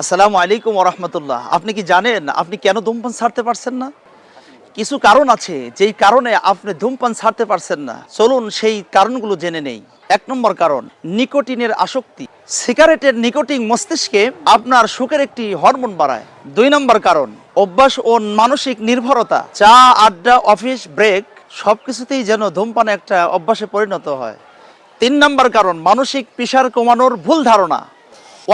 আসসালামু আলাইকুম রহমতুল্লাহ আপনি কি জানেন আপনি কেন ধূমপান ছাড়তে পারছেন না? কিছু কারণ আছে, যেই কারণে আপনি ধূমপান ছাড়তে পারছেন না। চলুন সেই কারণগুলো জেনে নেই। এক নম্বর কারণ, নিকোটিনের আসক্তি। সিগারেটের নিকোটিন মস্তিষ্কে আপনার সুখের একটি হরমোন বাড়ায়। দুই নম্বর কারণ, অভ্যাস ও মানসিক নির্ভরতা। চা, আড্ডা, অফিস, ব্রেক সবকিছুতেই যেন ধূমপান একটা অভ্যাসে পরিণত হয়। তিন নম্বর কারণ, মানসিক পেশার কমানোর ভুল ধারণা।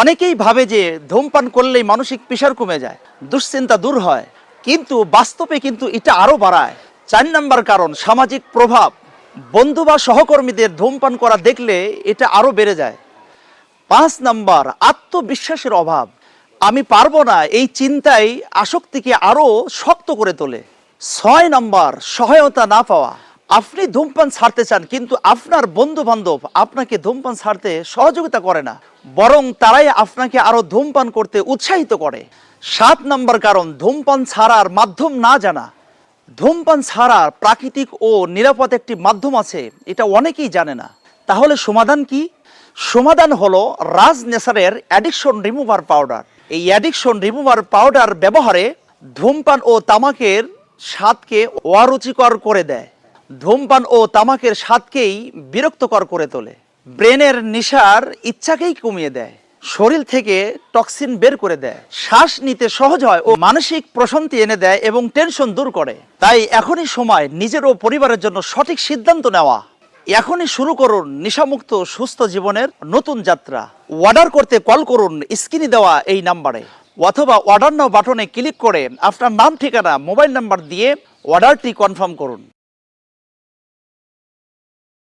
অনেকেই ভাবে যে ধূমপান করলেই মানসিক পিসার কমে যায়, দুশ্চিন্তা দূর হয়, কিন্তু বাস্তবে কিন্তু এটা আরও বাড়ায়। চার নম্বর কারণ, সামাজিক প্রভাব। বন্ধু বা সহকর্মীদের ধূমপান করা দেখলে এটা আরও বেড়ে যায়। পাঁচ নাম্বার, আত্মবিশ্বাসের অভাব। আমি পারব না এই চিন্তাই আসক্তিকে আরও শক্ত করে তোলে। ছয় নাম্বার, সহায়তা না পাওয়া। আপনি ধূমপান ছাড়তে চান, কিন্তু আপনার বন্ধু বান্ধব আপনাকে ধূমপান ছাড়তে সহযোগিতা করে না, বরং তারাই আপনাকে আরও ধূমপান করতে উৎসাহিত করে। সাত নম্বর কারণ, ধূমপান ছাড়ার মাধ্যম না জানা। ধূমপান ছাড়ার প্রাকৃতিক ও নিরাপদ একটি মাধ্যম আছে, এটা অনেকেই জানে না। তাহলে সমাধান কি? সমাধান হলো রাজ নেসারের অ্যাডিকশন রিমুভার পাউডার। এই অ্যাডিকশন রিমুভার পাউডার ব্যবহারে ধূমপান ও তামাকের স্বাদকে অরুচিকর করে দেয়। ধূমপান ও তামাকের স্বাদকেই বিরক্তকর করে তোলে। ব্রেনের নিশার ইচ্ছাকেই কমিয়ে দেয়। শরীর থেকে টক্সিন বের করে দেয়। শ্বাস নিতে সহজ হয় ও মানসিক প্রশান্তি এনে দেয় এবং টেনশন দূর করে। তাই এখনই সময় নিজের ও পরিবারের জন্য সঠিক সিদ্ধান্ত নেওয়া। এখনই শুরু করুন নেশামুক্ত সুস্থ জীবনের নতুন যাত্রা। অর্ডার করতে কল করুন, স্ক্রিনে দেওয়া এই নাম্বারে। অথবা অর্ডার নাও বাটনে ক্লিক করে আপনার নাম, ঠিকানা, মোবাইল নাম্বার দিয়ে অর্ডারটি কনফার্ম করুন।